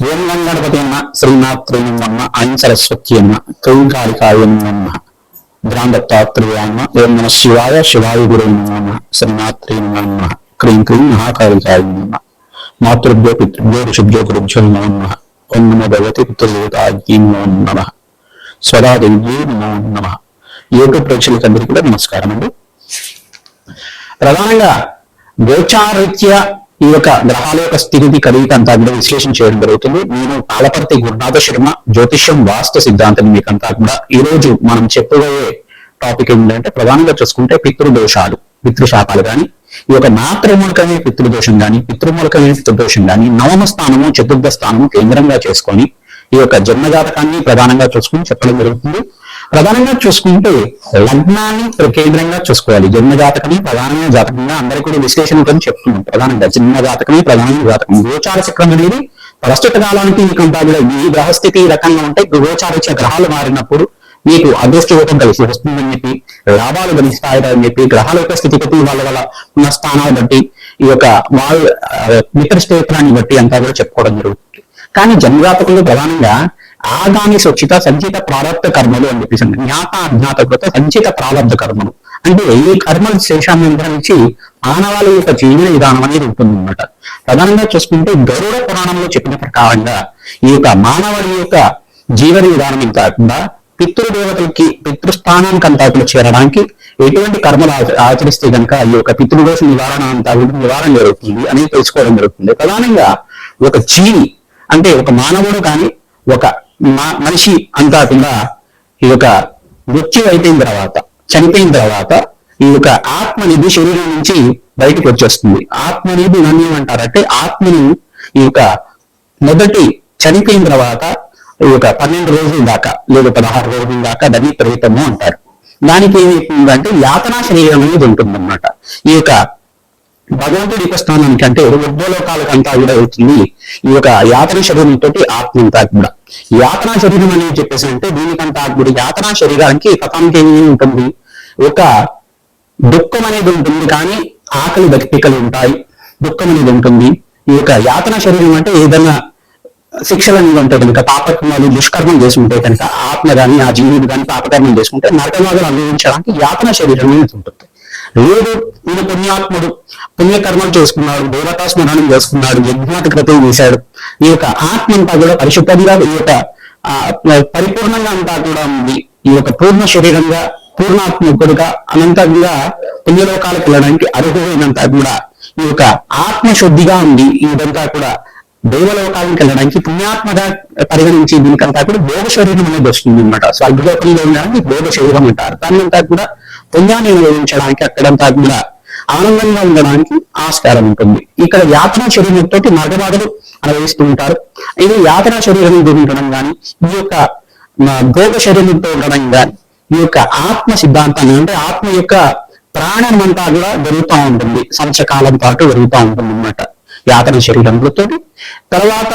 ఓం గణపతి అన్న శ్రీనాథ్రి అన్న ఐం సరస్వతి అన్న అమ్మ అన్న భ్రాందత్తాత్రేయాన్న ఓం నమ శివాయ శివాయ గురు నమ శ్రీనాథ్రి నమ క్రీం క్రీం మహాకాళికాయ నమ మాతృభ్యో పితృభ్యో ఋషుభ్యో గురుభ్యో నమ ఓం నమో భగవతి పితృదేవతాజ్ఞీ నమో నమ స్వరాదేవి నమో నమ. యూట్యూబ్ ప్రేక్షకులందరికీ కూడా నమస్కారం అండి ప్రధానంగా గోచారీత్య ఈ యొక్క గ్రహాల యొక్క స్థితిని కలిగి అంతా కూడా విశ్లేషణ చేయడం జరుగుతుంది. నేను పాలపర్తి గురునాథ శర్మ జ్యోతిష్యం వాస్తు సిద్ధాంతం మీకంతా కూడా ఈ రోజు మనం చెప్పబోయే టాపిక్ ఏంటంటే ప్రధానంగా చూసుకుంటే పితృదోషాలు పితృశాపాలు కానీ ఈ యొక్క మాతృమూలకమైన పితృదోషం కానీ పితృమూలకమైన పితృదోషం కానీ నవమ స్థానము చతుర్థ స్థానము కేంద్రంగా చేసుకొని ఈ యొక్క జన్మజాతకాన్ని ప్రధానంగా చూసుకుని చెప్పడం జరుగుతుంది. ప్రధానంగా చూసుకుంటే లగ్నాన్ని కేంద్రంగా చూసుకోవాలి. జన్మ జాతకమే ప్రధానమైన జాతకంగా అందరికీ కూడా విశ్లేషణ చెప్తున్నాం ప్రధానంగా జన్మ జాతకమే ప్రధానమైన జాతకం. గోచార చక్రం అనేది ప్రస్తుత కాలానికి మీకు ఈ గ్రహస్థితి రకంగా ఉంటే గోచారిత్య గ్రహాలు మారినప్పుడు మీకు అదృష్టయోగం కలిసి వస్తుందని చెప్పి లాభాలు గణిస్తాయని చెప్పి గ్రహాల యొక్క స్థితిగతి వాళ్ళ వల్ల ఉన్న స్థానాలు బట్టి ఈ యొక్క వాళ్ళ మిత్ర క్షేత్రాన్ని బట్టి అంతా కూడా చెప్పుకోవడం జరుగుతుంది. కానీ జన్మజాతకంలో ప్రధానంగా ఆగామి సొచ్చిత సంచిత ప్రారంభ కర్మలు అని చెప్పేసి జ్ఞాత అజ్ఞాత కృత సంచిత ప్రారంభ కర్మలు. అంటే ఈ కర్మల శేషాన్ని నుంచి మానవాళి యొక్క జీవన విధానం అనేది ఉంటుందన్నమాట ప్రధానంగా చూసుకుంటే గరుడ పురాణంలో చెప్పిన ప్రకారంగా ఈ యొక్క మానవుడి యొక్క జీవన విధానం ఇది కాకుండా పితృదేవతలకి పితృస్థానానికి అంతా చేరడానికి ఎటువంటి కర్మలు ఆచరిస్తే కనుక ఈ యొక్క పితృదోష నివారణ అంతా నివారణ జరుగుతుంది అనేది తెలుసుకోవడం జరుగుతుంది. ప్రధానంగా ఒక జీవి అంటే ఒక మానవుడు కానీ ఒక మనిషి అంతా కూడా ఈ యొక్క మృత్యు అయిపోయిన తర్వాత చనిపోయిన తర్వాత ఈ యొక్క ఆత్మ అనేది శరీరం నుంచి బయటకు వచ్చేస్తుంది. ఆత్మ అనేది నన్ను ఏమంటారంటే ఆత్మని ఈ యొక్క మొదటి చనిపోయిన తర్వాత ఈ యొక్క పన్నెండు రోజుల దాకా లేదా పదహారు రోజుల దాకా దాన్ని ప్రేతము అంటారు. దానికి ఏమైతుందంటే యాతనా శరీరం అనేది ఉంటుందన్నమాట. ఈ యొక్క భగవంతుడి యొక్క స్థానానికి అంటే ఉద్భలోకాలకు అంతా కూడా అవుతుంది. ఈ యొక్క యాతన శరీరంతో తోటి ఆత్మ అంతా కూడా. యాతనా శరీరం అనేది చెప్పేసి అంటే దీనికంతా కూడా యాతనా శరీరానికి కథానికి ఏమి ఉంటుంది. ఒక దుఃఖం అనేది ఉంటుంది కానీ ఆకలి దక్కికలు ఉంటాయి. దుఃఖం అనేది ఉంటుంది. ఈ యొక్క యాతన శరీరం అంటే ఏదైనా శిక్షలు అనేది ఉంటాయి కనుక పాపకర్మాలు దుష్కర్మం చేసుకుంటే కనుక ఆత్మ కానీ ఆ జీవుడు కానీ పాపకర్మం చేసుకుంటే నరకమాగలు అనుభవించడానికి యాతన శరీరం అనేది ఉంటుంది. లేదు పుణ్యాత్ముడు. పుణ్యకర్మలు చేసుకున్నాడు దేవతా స్మరణం చేసుకున్నాడు యజ్ఞాత క్రతం చేశాడు. ఈ యొక్క ఆత్మ అంతా కూడా పరిశుద్ధంగా ఈ యొక్క పరిపూర్ణంగా అంతా కూడా ఉంది. ఈ యొక్క పూర్ణ శరీరంగా పూర్ణాత్మకుడుగా అనంతంగా పుణ్యలోకాలకు వెళ్ళడానికి అర్హుడైనంతా కూడా ఈ యొక్క ఆత్మశుద్ధిగా ఉంది. ఈ విధంగా కూడా దేవలోకాలకు వెళ్ళడానికి పుణ్యాత్మగా పరిగణించి దీనికంతా కూడా భోగ శరీరం అనేది వస్తుంది అనమాట స్వర్గలోకంలో ఉండడానికి భోగ శరీరం అంటారు దాన్నంతా కూడా పుణ్యాన్ని నిర్వహించడానికి అక్కడంతా కూడా ఆనందంగా ఉండడానికి ఆస్కారం ఉంటుంది. ఇక్కడ యాతన శరీరంతో నరకబాధలు అనుభవిస్తూ ఉంటారు. ఇది యాతన శరీరం ఉండడం కానీ ఈ యొక్క భోగ శరీరంతో ఉండడం కానీ ఈ యొక్క ఆత్మ సిద్ధాంతాన్ని అంటే ఆత్మ యొక్క ప్రాణం అంతా కూడా జరుగుతూ ఉంటుంది. సంవత్సరకాలం పాటు జరుగుతూ ఉంటుంది అన్నమాట యాతన శరీరంతో తర్వాత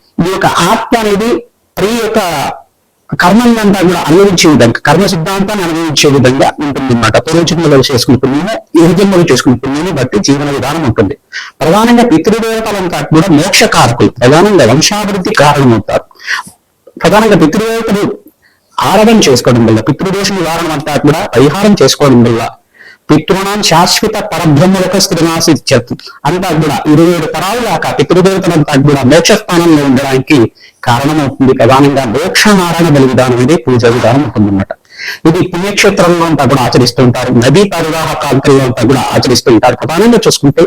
ఈ యొక్క ఆత్మ అనేది స్త్రీ యొక్క కర్మంతా కూడా అనుభవించే విధంగా కర్మ సిద్ధాంతాన్ని అనుభవించే విధంగా ఉంటుంది అన్నమాట పూర్వజన్మలో చేసుకున్న పుణ్యము ఈ జన్మలో చేసుకున్న బట్టి జీవన విధానం ఉంటుంది. ప్రధానంగా పితృదేవతలంతా కూడా మోక్షకారకులు ప్రధానంగా వంశాభివృద్ధి కారణమవుతారు. ప్రధానంగా పితృదేవతలు ఆరాధన చేసుకోవడం వల్ల పితృదోష నివారణ అంతా కూడా పరిహారం చేసుకోవడం వల్ల పితృణం శాశ్వత పరబ్రహ్మలకు స్థిరనాసి అంతా కూడా ఇరవై ఏడు తరాల దాకా పితృదేవతలంతా కూడా మోక్షస్థానంలో ఉండడానికి కారణమవుతుంది. ప్రధానంగా మోక్ష నారాయణ బలి విధానం అనేది పూజ విధానం ఉంటుందన్నమాట ఇది పుణ్యక్షేత్రంలో అంతా కూడా ఆచరిస్తుంటారు నదీ పరివాహ ప్రాంతాల్లో అంతా కూడా ఆచరిస్తుంటారు ప్రధానంగా చూసుకుంటే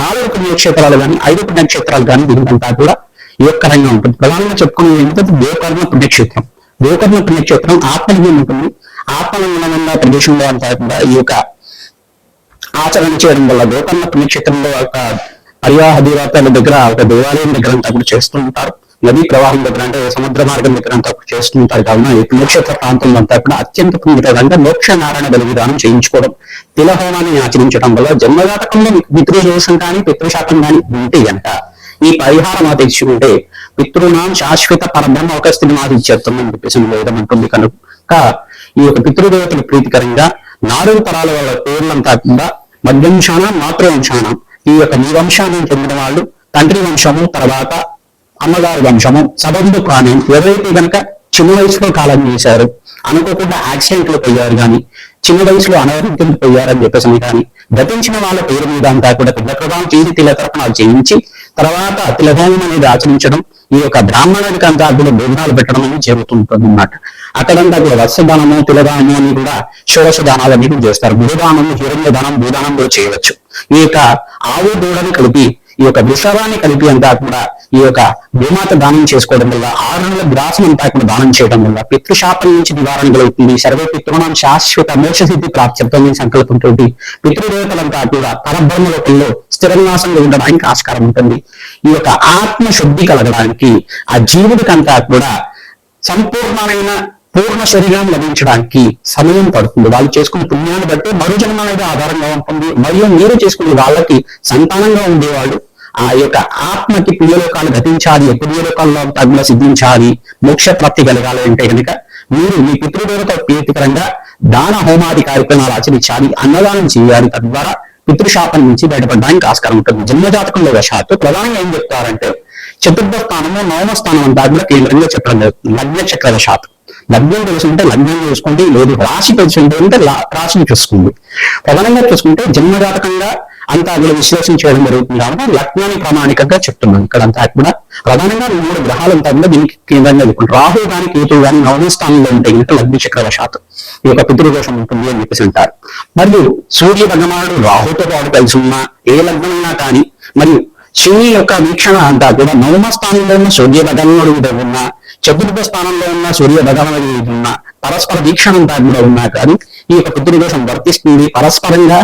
నాలుగు పుణ్యక్షేత్రాలు కానీ ఐదు పుణ్యక్షేత్రాలు కానీ దీనికంతా కూడా యోగకరంగా ఉంటుంది. ప్రధానంగా చెప్పుకునేది ఏంటంటే దేవకర్మ పుణ్యక్షేత్రం. దేవకర్మ పుణ్యక్షేత్రం ఆత్మలింగం ఉంటుంది. ఆత్మలింగం ఉన్న ప్రదేశంలో అంతా కూడా ఈ యొక్క ఆచరణ చేయడం వల్ల గోకర్ణ పుణ్యక్షేత్రంలో ఒక పరివాహ దేవతల దగ్గర ఒక దేవాలయం దగ్గర అంతా కూడా చేస్తూ ఉంటారు. నదీ ప్రవాహం దగ్గర అంటే సముద్ర మార్గం దగ్గర అంతా చేస్తుంటారు కావున ఈ పుణ్యక్షేత్ర ప్రాంతంలో అంతా కూడా అత్యంత పుణ్యకరంగా మోక్ష నారాయణ బలి విధానం చేయించుకోవడం. తిలహోమాన్ని ఆచరించడం వల్ల జన్మజాతకంలో పితృదోషం కానీ పితృశాతం కానీ ఉంటే గనక ఈ పరిహారం తెచ్చుకుంటే పితృనాం శాశ్వత పరబ్రహ్మ ఒక స్థితి మాది చేస్తాం అని చెప్పేసి వేదం అంటుంది కనుక ఈ యొక్క పితృదేవతలు ప్రీతికరంగా నాలుగు తరాల వాళ్ళ పేర్లంతా కూడా మధ్యంశాన మాతృవంశాన? ఈ యొక్క నీ వంశాన్ని చెందిన వాళ్ళు తండ్రి వంశము తర్వాత అమ్మగారి వంశము సబంధు ప్రాణం ఎవరైతే కనుక చిన్న వయసులో కాలం చేశారు అనుకోకుండా యాక్సిడెంట్లు పోయారు కానీ చిన్న వయసులో అనారోగ్యం పోయారని చెప్పేసి కానీ గతించిన వాళ్ళ పేరు మీద అంతా కూడా పెద్ద ప్రభావం చేసి తిలతర్పణాలు చేయించి తర్వాత తిలభావం అనేది ఆచరించడం ఈ యొక్క బ్రాహ్మణుడికి అంతా కూడా భోజనాలు పెట్టడం అనేది జరుగుతుంటుంది అన్నమాట అక్కడంతా కూడా వత్సదానము తిలదానము అని కూడా షోడశ దానాలు అనేవి చేస్తారు. గురుదానము హిరణ్య దానం భూదానం కూడా చేయవచ్చు. ఈ యొక్క ఆవు దూడని కలిపి ఈ యొక్క విషారాన్ని కలిపి అంతా కూడా ఈ యొక్క భూమాత దానం చేసుకోవడం వల్ల ఆరు గ్రాసం అంతా కూడా దానం చేయడం వల్ల పితృశాపం నుంచి నివారణ కలుగుతుంది. సర్వే పితృణం శాశ్వత మోక్ష సిద్ధి ప్రాప్త్యర్థం సంకల్పంతో పితృదేవతలంతా కూడా పరబ్రహ్మ లోకంలో స్థిరనివాసంలో ఉండడానికి ఆస్కారం ఉంటుంది. ఈ యొక్క ఆత్మ శుద్ధి కలగడానికి ఆ జీవుడికంతా కూడా సంపూర్ణమైన పూర్ణ శరీరం లభించడానికి సమయం పడుతుంది. వాళ్ళు చేసుకున్న పుణ్యాన్ని బట్టి మరో జన్మ మీద ఆధారంగా ఉంటుంది. మరియు మీరు చేసుకునే వాళ్ళకి సంతానంగా ఉండేవాళ్ళు ఆ యొక్క ఆత్మకి పుణ్యలోకాలు గతించాలి పుణ్యలోకాల్లో తగ్గుల సిద్ధించాలి మోక్ష ప్రాప్తి కలగాలి అంటే కనుక మీరు మీ పితృదేవత ప్రీతికరంగా దాన హోమాది కార్యక్రమాలు ఆచరించాలి అన్నదానం చేయాలి. తద్వారా పితృశాపం నుంచి బయటపడడానికి ఆస్కారం ఉంటుంది. జన్మజాతకంలో వశాత్తు ప్రధానంగా ఏం చెప్తారంటే చతుర్థ స్థానము నవమ స్థానం అంతా కూడా కేంద్రంగా చెప్పడం జరుగుతుంది. లగ్న చక్ర వశాత్తు లగ్నం తెలుసుకుంటే లగ్నం చూసుకోండి లేదు రాశి తెలుసుకుంటే అంటే రాశిని చూసుకోండి ప్రధానంగా చూసుకుంటే జన్మజాతకంగా అంతా కూడా విశ్లేషణ చేయడం జరుగుతుంది కాబట్టి లగ్నాన్ని ప్రామాణికంగా చెప్తున్నాను. ఇక్కడ అంతా కూడా ప్రధానంగా మూడు గ్రహాలు అంతా కూడా దీనికి కేంద్రంగా చెప్పుకుంటారు రాహు కానీ కేతువు గాని నవమ స్థానంలో ఉంటే కనుక లగ్న చక్రవశాత్తు ఈ యొక్క పితృదోషం ఉంటుంది అని చెప్పేసి అంటారు. మరియు సూర్య భగవానుడు రాహుతో పాటు కలిసి ఉన్న ఏ లగ్నమైనా కానీ మరియు శివుని యొక్క వీక్షణ అంతా కూడా నవమ స్థానంలో ఉన్న సూర్య భగవానుడు ఉన్న చతుర్థ స్థానంలో ఉన్న సూర్య భగవానుడు ఉన్న పరస్పర వీక్షణంతా కూడా ఉన్నా కానీ ఈ యొక్క పితృదోషం వర్తిస్తుంది. పరస్పరంగా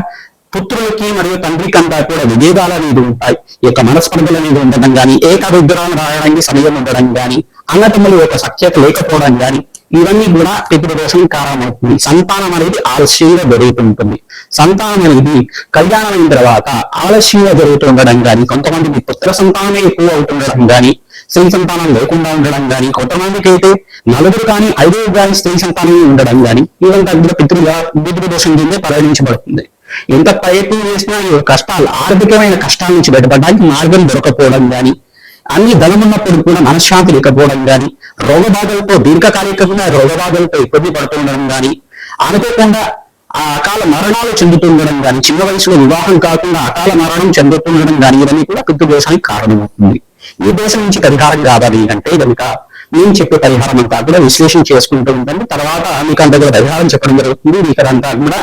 పుత్రులకి మరియు తండ్రికి అంతా కూడా విభేదాలు అనేది ఉంటాయి. ఈ యొక్క మనస్పర్ధలు అనేది ఉండడం కానీ ఏకరుద్రాన్ని రాయడానికి సమయం ఉండడం కానీ అన్నతమ్ముల యొక్క సఖ్యత లేకపోవడం కానీ ఇవన్నీ కూడా పితృదోషం కారణమవుతుంది. సంతానం అనేది ఆలస్యంగా జరుగుతుంటుంది. సంతానం అనేది కళ్యాణం అయిన తర్వాత ఆలస్యంగా జరుగుతుండడం కానీ కొంతమందికి పుత్ర సంతానమే ఎక్కువ అవుతుండడం కానీ స్త్రీ సంతానం లేకుండా ఉండడం కానీ కొంతమందికి అయితే నలుగురు కానీ ఐదుగురు కానీ స్త్రీ సంతానం ఉండడం కానీ ఇవంతా కూడా పితృగా బుద్ధి దోషం కింద పరిగణించబడుతుంది. ఎంత ప్రయత్నం చేసినా ఈ కష్టాలు ఆర్థికమైన కష్టాల నుంచి బయటపడడానికి మార్గం దొరకపోవడం కానీ అన్ని ధనమున్నప్పుడు కూడా మనశ్శాంతి లేకపోవడం కానీ రోగబాధలతో దీర్ఘకాలికంగా రోగబాధలతో ఇబ్బంది పడుతుండడం కానీ అనుకోకుండా ఆ అకాల మరణాలు చెందుతుండడం కానీ చిన్న వయసులో వివాహం కాకుండా అకాల మరణం చెందుతుండడం కానీ ఇవన్నీ కూడా పితృదోషానికి కారణమవుతుంది. ఈ దేశం నుంచి పరిహారం కావాలి అంటే కనుక నేను చెప్పే పరిహారం అంతా కూడా విశ్లేషణ చేసుకుంటూ ఉంటుంది తర్వాత మీకు అంతా కూడా పరిహారం చెప్పడం జరుగుతుంది. మీకు అంతా కూడా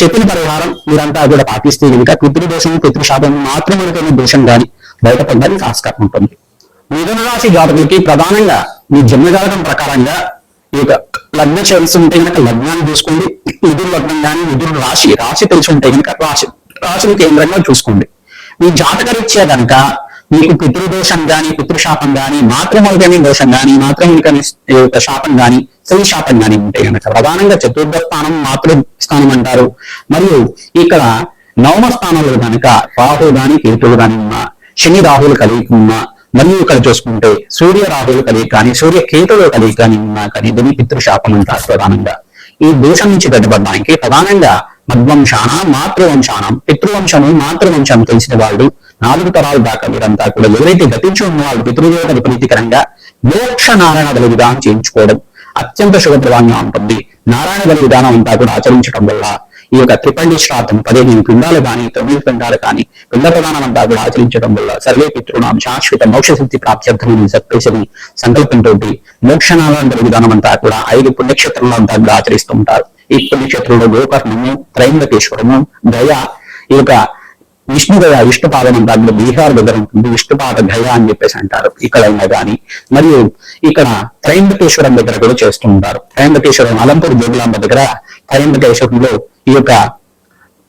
చెప్పిన పరిహారం మీరంతా కూడా పాటిస్తే కనుక పితృదోషం పితృశాపం మాత్రమే దోషం కానీ బయటపడడానికి ఆస్కారం ఉంటుంది. మిథున రాశి జాతకులకి ప్రధానంగా మీ జన్మజాతకం ప్రకారంగా ఈ యొక్క లగ్న చేసి ఉంటే కనుక లగ్నాన్ని చూసుకోండి. నిధులు లగ్నం కానీ నిధులు రాశి రాశి తెలిసి ఉంటే కనుక రాశి రాశిని కేంద్రంగా చూసుకోండి. మీ జాతక రీత్యా కనుక మీకు పితృదోషం గాని పితృశాపం గాని మాతృమౌగని దోషం గాని మాతృమౌలికని యొక్క శాపం గాని స్త్రీ శాపం గాని ఉంటాయి కనుక ప్రధానంగా చతుర్థ స్థానం మాతృ స్థానం అంటారు. మరియు ఇక్కడ నవమ స్థానంలో కనుక రాహు గాని కేతువు గాని ఉన్నా శని రాహులు కలిగి ఉన్నా మరియు ఇక్కడ చూసుకుంటే సూర్య రాహులు కలిగి కానీ సూర్య కేతువులు కలిగి కానీ ఉన్నా కానీ దీన్ని పితృశాపం అంటారు ప్రధానంగా. ఈ దోషం నుంచి బయటపడడానికి ప్రధానంగా మధ్వంశాన మాతృవంశానం పితృవంశము మాతృవంశం తెలిసిన వాళ్ళు నాలుగు తరాల దాకా మీరంతా కూడా ఎవరైతే గతించి ఉన్న వాళ్ళు పితృదేవతలు ప్రీతికరంగా మోక్ష నారాయణ బలి విధానం చేయించుకోవడం అత్యంత శుభప్రదంగా ఉంటుంది. నారాయణ బలి విధానం అంతా కూడా ఆచరించడం వల్ల ఈ యొక్క త్రిపండి శ్రాద్ధం పదిహేను పిండాలు కానీ తొమ్మిది పిండాలు కానీ పిండ ప్రధానం అంతా కూడా ఆచరించడం వల్ల సర్వే పితృణం శాశ్వత మోక్ష సిద్ధి ప్రాప్త్యర్థమని చెప్పేసి సంకల్పంతో మోక్ష నారాయణ బలి విధానం అంతా కూడా ఐదు పుణ్యక్షేత్రంలో అంతా కూడా ఆచరిస్తూ ఉంటారు. ఈ పుణ్యక్షేత్రంలో గోకర్ణము త్రైంబకేశ్వరము దయ ఈ యొక్క విష్ణుగయ విష్ణుపాదం అంతా బీహార్ దగ్గర ఉంటుంది. విష్ణుపాద గయ అని చెప్పేసి అంటారు. ఇక్కడ అయినా మరియు ఇక్కడ త్రయంబకేశ్వరం దగ్గర కూడా చేస్తూ ఉంటారు. త్రయంబకేశ్వరం అలంపూర్ జోగులాంబ దగ్గర త్రయంబకేశ్వరంలో ఈ యొక్క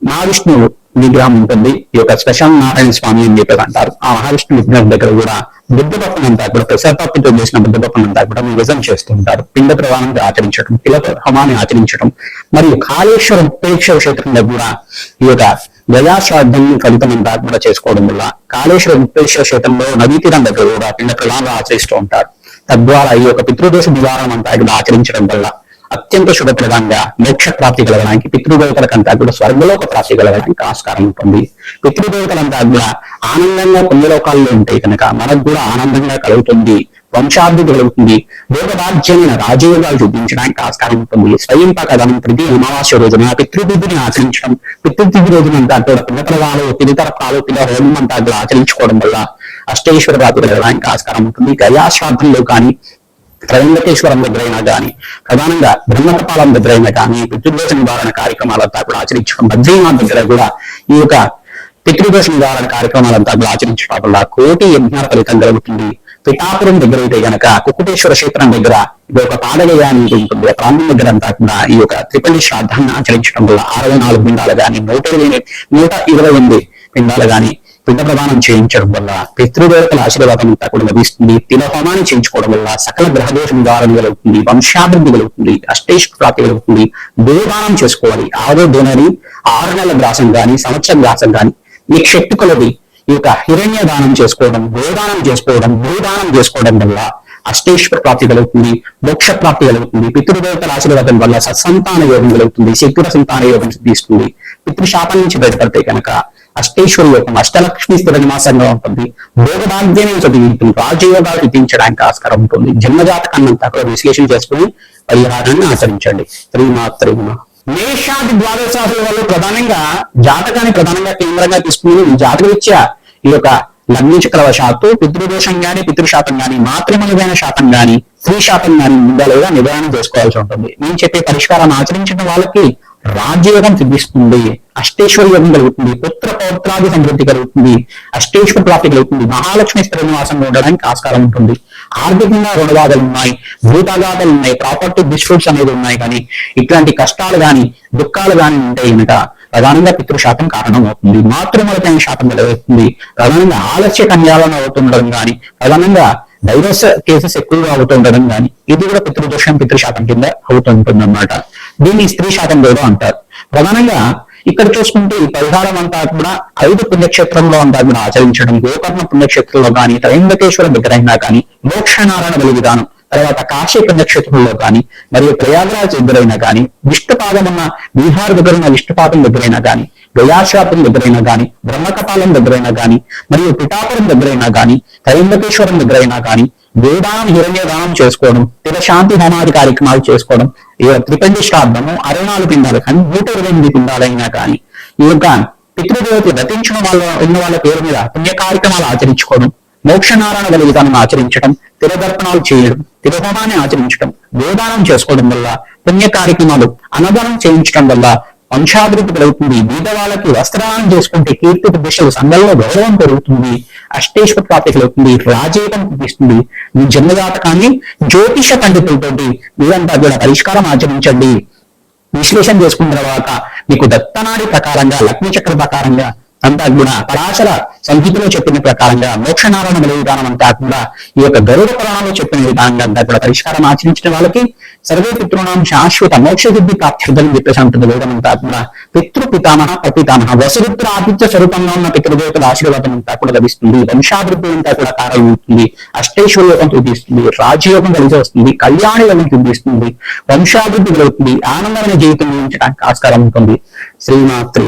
మహావిష్ణువు విగ్రహం ఉంటుంది. ఈ యొక్క స్పెషల్ నారాయణ స్వామి అని చెప్పేసి అంటారు. ఆ మహావిష్ణు విగ్రహం దగ్గర కూడా బుద్ధపప్పం అంతా కూడా పెసరపప్పుతో చేసిన బుద్ధపప్పం అంతా కూడా నిజం చేస్తుంటారు పిండ ప్రవాహం ఆచరించడం తిలక హోమాన్ని ఆచరించడం మరియు కాళేశ్వరం ఉపేక్ష క్షేత్రంలో కూడా ఈ యొక్క గజాశ్రాద్ధం ఫలితం అంతా కూడా చేసుకోవడం వల్ల కాళేశ్వర గుప్తేశ్వర క్షేత్రంలో నదీ తీరం దగ్గర కూడా పిండ ప్రవాహాలు ఆచరిస్తూ ఉంటారు. తద్వారా ఈ యొక్క పితృదోష నివారణ అంతా కూడా ఆచరించడం వల్ల అత్యంత శుభప్రదంగా మోక్ష ప్రాప్తి కలగడానికి పితృదేవతలకంతా కూడా స్వర్గలోక ప్రాప్తి కలగడానికి ఆస్కారం ఉంటుంది. పితృదేవతలంతా కూడా ఆనందంగా పుణ్యలోకాల్లో ఉంటే ఉంటాయి కనుక మనకు కూడా ఆనందంగా కలుగుతుంది. వంశాభివృద్ధి కలుగుతుంది భోగభాగ్యమైన రాజయోగాలు చూపించడానికి ఆస్కారం ఉంటుంది. స్వయం కథనం ప్రతి అమావాస్య రోజున పితృతిథిని ఆచరించడం పితృతిథి రోజున అంతా కూడా పిల్లతరవాలు పిలితరకాలు పిల్ల హోమం అంతా కూడా ఆచరించుకోవడం వల్ల అష్టేశ్వర ప్రాప్తి వెళ్ళడానికి ఆస్కారం ఉంటుంది. గయాశ్రాద్ధంలో కానీ త్రయంబకేశ్వరం దగ్గరైనా కానీ ప్రధానంగా బ్రహ్మకపాలం దగ్గరైనా కానీ పితృదోష నివారణ కార్యక్రమాలంతా కూడా ఆచరించడం బద్రీనాథ్ దగ్గర కూడా ఈ యొక్క పితృదోష నివారణ కార్యక్రమాలంతా కూడా ఆచరించడం వల్ల కోటి యజ్ఞాల ఫలితం కలుగుతుంది. పిఠాపురం దగ్గర అయితే గనక కుక్కుటేశ్వర క్షేత్రం దగ్గర ఇది ఒక పాదగయ అనేది ఉంటుంది. ఆ ప్రాంతం దగ్గర అంతా కూడా ఈ యొక్క త్రిపల్లి శ్రాద్ధాన్ని ఆచరించడం వల్ల అరవై నాలుగు పిండాలు కానీ నూట ఇరవై నూట ఇరవై ఎనిమిది పిండాలు కానీ పిండ ప్రదానం చేయించడం వల్ల పితృదేవతల ఆశీర్వాదం అంతా కూడా లభిస్తుంది. తిలహోమాన్ని చేయించుకోవడం వల్ల సకల గ్రహదోషం నివారణ కలుగుతుంది వంశాభివృద్ధి కలుగుతుంది అష్టేష్ ప్రాప్తి కలుగుతుంది దేవదానం చేసుకోవాలి. ఆరో దేనని ఆరు నెలల గ్రాసం కానీ సంవత్సరం గ్రాసం కానీ మీకు శక్తి కొలది ఈ యొక్క హిరణ్య దానం చేసుకోవడం గోదానం చేసుకోవడం భూదానం చేసుకోవడం వల్ల అష్టేశ్వర ప్రాప్తి కలుగుతుంది మోక్ష ప్రాప్తి కలుగుతుంది పితృదేవతల ఆశీర్వాదం వల్ల సత్సంతాన యోగం కలుగుతుంది శక్తుల సంతాన యోగం సిద్ధిస్తుంది. పితృశాపం నుంచి బయటపడితే కనుక అష్టేశ్వర యోగం అష్టలక్ష్మి స్థిర నివాసంగా ఉంటుంది. భోగభాగ్యమే చదివింటుంది రాజయోగాలు విధించడానికి ఆస్కారం ఉంటుంది. జన్మజాతకాన్ని అంతా కూడా విశ్లేషణ చేసుకుని పరిహారాన్ని ఆచరించండి. శ్రీమాత్రిమ మేషాది ద్వాదశ రాశుల వాళ్ళు ప్రధానంగా జాతకాన్ని ప్రధానంగా కేంద్రంగా తీసుకుని జాతకరీత్యా ఈ యొక్క లగ్న చక్రవశాత్తు పితృదోషం గాని పితృశాతం గాని మాతృమలమైన శాతం గాని స్త్రీ శాతం గాని ఉందా లేదా చేసుకోవాల్సి ఉంటుంది. నేను చెప్పే పరిష్కారాన్ని ఆచరించిన వాళ్ళకి రాజ్యయోగం సిద్ధిస్తుంది అష్టేశ్వర యోగం కలుగుతుంది పుత్ర పౌత్రాది సమృద్ధి కలుగుతుంది అష్టేశ్వర ప్రాప్తి కలుగుతుంది మహాలక్ష్మి స్థిర ఉండడానికి ఆస్కారం ఉంటుంది. ఆర్థికంగా రుణబాధలు ఉన్నాయి భూతాఘాతాలు ఉన్నాయి ప్రాపర్టీ డిస్ప్యూట్స్ అనేది ఉన్నాయి. కానీ ఇట్లాంటి కష్టాలు గాని దుఃఖాలు గాని ఉంటాయి కనుక ప్రధానంగా పితృశాతం కారణం అవుతుంది మాతృమలకైన శాతం కలుగుతుంది ప్రధానంగా ఆలస్య కన్యాలను అవుతుండడం కానీ ప్రధానంగా డైవర్స్ కేసెస్ ఎక్కువగా అవుతుండడం కానీ ఇది కూడా పితృదోషం పితృశాతం కింద అవుతుంటుంది అన్నమాట దీన్ని స్త్రీ శాతం కూడా అంటారు. ప్రధానంగా ఇక్కడ చూసుకుంటే ఈ పరిహారం అంతా కూడా ఐదు పుణ్యక్షేత్రంలో అంతా కూడా ఆచరించడం గోకర్ణ పుణ్యక్షేత్రంలో కానీ త్రయంబకేశ్వర విగ్రహంగా కానీ మోక్షనారాయణ బలి విధానం తర్వాత కాశీ పుణ్యక్షేత్రంలో కానీ మరియు ప్రయాగరాజ్ దగ్గరైనా కానీ విష్ణుపాదం ఉన్న బీహార్ దగ్గర ఉన్న విష్ణుపాదం దగ్గరైనా కానీ గయాశాపం దగ్గరైనా కానీ బ్రహ్మకపాలం దగ్గరైనా కానీ మరియు పిఠాపురం దగ్గరైనా కానీ త్రయంబకేశ్వరం దగ్గరైనా కానీ వేదానం హిరణ్యదానం చేసుకోవడం శాంతి హోమాది కార్యక్రమాలు చేసుకోవడం ఈ యొక్క త్రిపంచ శ్రాద్ధము అరవై నాలుగు పిండాలు కానీ నూట ఇరవై ఎనిమిది పిండాలైనా కానీ ఈ యొక్క పితృదేవతలు గతించిన వాళ్ళ ఉన్న వాళ్ళ పేరు మీద పుణ్య కార్యక్రమాలు ఆచరించుకోవడం మోక్షనారాయణ బలి విధానం ఆచరించడం తిరదర్పణాలు చేయడం తిరహోమాన్ని ఆచరించడం వేదానం చేసుకోవడం వల్ల పుణ్య కార్యక్రమాలు అన్నదానం చేయించడం వల్ల వంశాభివృద్ధి కలుగుతుంది బీద వాళ్ళకి చేసుకుంటే కీర్తి ప్రతిష్టలు సంఘంలో గౌరవం పెరుగుతుంది. అష్టేశ్వర ప్రాప్తి కలుగుతుంది. రాజీవం కనిపిస్తుంది మీ జన్మజాతకాన్ని జ్యోతిష పండితులతోటి మీరంతా కూడా పరిష్కారం ఆచరించండి. విశ్లేషణ చేసుకున్న తర్వాత మీకు దత్తనాడి ప్రకారంగా లక్ష్మీ చక్ర ప్రకారంగా అంతా కూడా పరాశర సంహితలో చెప్పిన ప్రకారంగా మోక్షనారాయణ బలి విధానం అంతా కూడా ఈ యొక్క గరుడ పురాణంలో చెప్పిన విధానంగా అంతా కూడా పరిష్కారం ఆచరించిన వాళ్ళకి సర్వే పితృణం శాశ్వత మోక్ష సిద్ధి ప్రాప్తిదని చెప్పేసి ఉంటుంది వేదం అంతా కూడా. పితృ పితామహ ప్రపితామహ వసుపుత్ర ఆతిథ్య స్వరూపంగా ఉన్న పితృదేవతల ఆశీర్వాదం అంతా కూడా లభిస్తుంది. వంశాభివృద్ధి అంతా కూడా కారణమవుతుంది. అష్టేశ్వర యోగం చూపిస్తుంది. రాజయోగం కలిసి వస్తుంది. కళ్యాణ యోగం చూపిస్తుంది. వంశాభివృద్ధి కలుగుతుంది ఆనందమైన జీవితం జీవించడానికి ఆస్కారం ఉంటుంది. శ్రీమాత్రి